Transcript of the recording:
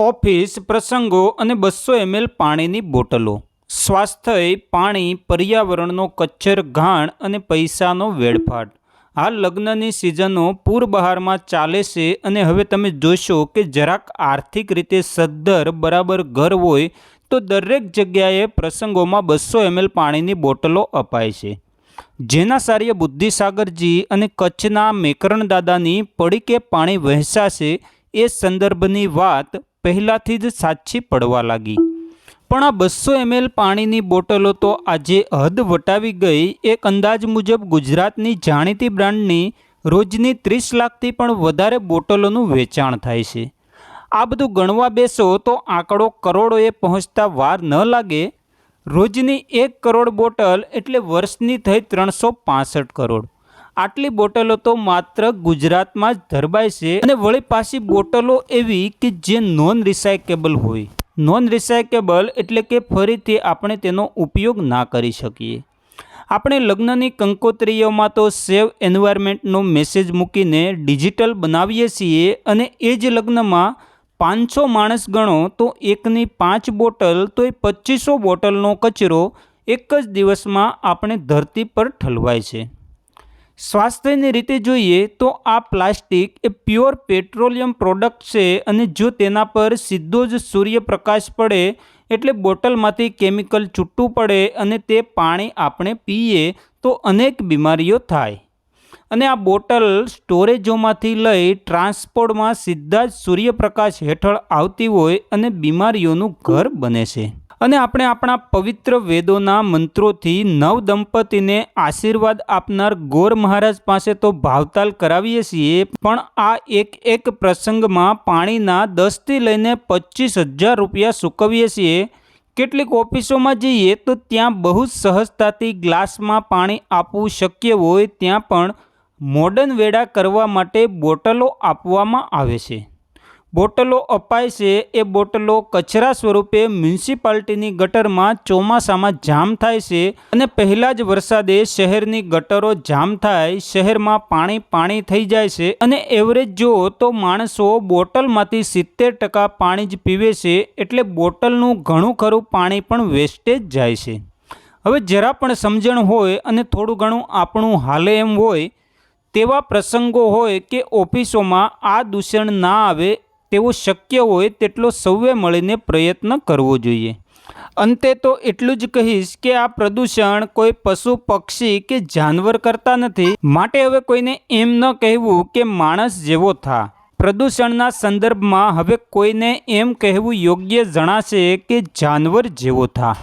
Office, પ્રસંગો અને બસો એમએલ પાણીની બોટલો. સ્વાસ્થ્ય પાણી, પર્યાવરણનો કચ્છર ઘાણ અને પૈસાનો વેડફાટ. હાલ લગ્નની સિઝનો પૂર બહારમાં ચાલે છે અને હવે તમે જોશો કે જરાક આર્થિક રીતે સદ્ધર બરાબર ઘર હોય તો દરેક જગ્યાએ પ્રસંગોમાં બસો એમએલ પાણીની બોટલો અપાય છે. જેના સાર્ય બુદ્ધિસાગરજી અને કચ્છના મેકરણ દાદાની પડીકે પાણી વહેંચાશે એ સંદર્ભની વાત પહેલાંથી જ સાચી પડવા લાગી. પણ આ બસો એમએલ પાણીની બોટલો તો આજે હદ વટાવી ગઈ. એક અંદાજ મુજબ ગુજરાતની જાણીતી બ્રાન્ડની રોજની ત્રીસ લાખથી પણ વધારે બોટલોનું વેચાણ થાય છે. આ બધું ગણવા બેસો તો આંકડો કરોડોએ પહોંચતા વાર ન લાગે. રોજની એક કરોડ બોટલ એટલે વર્ષની થઈ ત્રણસો કરોડ. આટલી બોટલો તો માત્ર ગુજરાતમાં જ ધરબાય છે. અને વળી પાછી બોટલો એવી કે જે નોન રિસાયકેબલ હોય. નોન રિસાયકેબલ એટલે કે ફરીથી આપણે તેનો ઉપયોગ ના કરી શકીએ. આપણે લગ્નની કંકોત્રીઓમાં તો સેવ એન્વાયરમેન્ટનો મેસેજ મૂકીને ડિજિટલ બનાવીએ છીએ અને એ જ લગ્નમાં પાંચસો માણસ ગણો તો એકની પાંચ બોટલ તો એ પચીસો બોટલનો કચરો એક જ દિવસમાં આપણે ધરતી પર ઠલવાય છે. સ્વાસ્થ્યની રીતે જોઈએ તો આ પ્લાસ્ટિક એ પ્યોર પેટ્રોલિયમ પ્રોડક્ટ છે અને જો તેના પર સીધો જ સૂર્યપ્રકાશ પડે એટલે બોટલમાંથી કેમિકલ છૂટું પડે અને તે પાણી આપણે પીએ તો અનેક બીમારીઓ થાય. અને આ બોટલ સ્ટોરેજોમાંથી લઈ ટ્રાન્સપોર્ટમાં સીધા જ સૂર્યપ્રકાશ હેઠળ આવતી હોય અને બીમારીઓનું ઘર બને છે. અને આપણે આપણા પવિત્ર વેદોના મંત્રોથી નવ દંપતીને આશીર્વાદ આપનાર ગોર મહારાજ પાસે તો ભાવતાલ કરાવીએ છીએ, પણ આ એક એક પ્રસંગમાં પાણીના દસથી લઈને પચીસ હજાર રૂપિયા ચૂકવીએ છીએ. કેટલીક ઓફિસોમાં જઈએ તો ત્યાં બહુ જ સહજતાથી ગ્લાસમાં પાણી આપવું શક્ય હોય, ત્યાં પણ મોડર્ન વેડા કરવા માટે બોટલો આપવામાં આવે છે. બોટલો અપાય છે એ બોટલો કચરા સ્વરૂપે મ્યુનિસિપાલિટીની ગટરમાં ચોમાસામાં જામ થાય છે અને પહેલાં જ વરસાદે શહેરની ગટરો જામ થાય, શહેરમાં પાણી પાણી થઈ જાય છે અને એવરેજ જુઓ તો માણસો બોટલમાંથી સિત્તેર ટકા પાણી જ પીવે છે એટલે બોટલનું ઘણું ખરું પાણી પણ વેસ્ટેજ જાય છે. હવે જરા પણ સમજણ હોય અને થોડું ઘણું આપણું હાલે એમ હોય, તેવા પ્રસંગો હોય કે ઓફિસોમાં આ દૂષણ ના આવે તેવું શક્ય હોય તેટલો સૌએ મળીને પ્રયત્ન કરવો જોઈએ. અંતે તો એટલું જ કહીશ કે આ પ્રદૂષણ કોઈ પશુ, પક્ષી કે જાનવર કરતા નથી. માટે હવે કોઈને એમ ન કહેવું કે માણસ જેવો થા. પ્રદૂષણના સંદર્ભમાં હવે કોઈને એમ કહેવું યોગ્ય જણાશે કે જાનવર જેવો થા.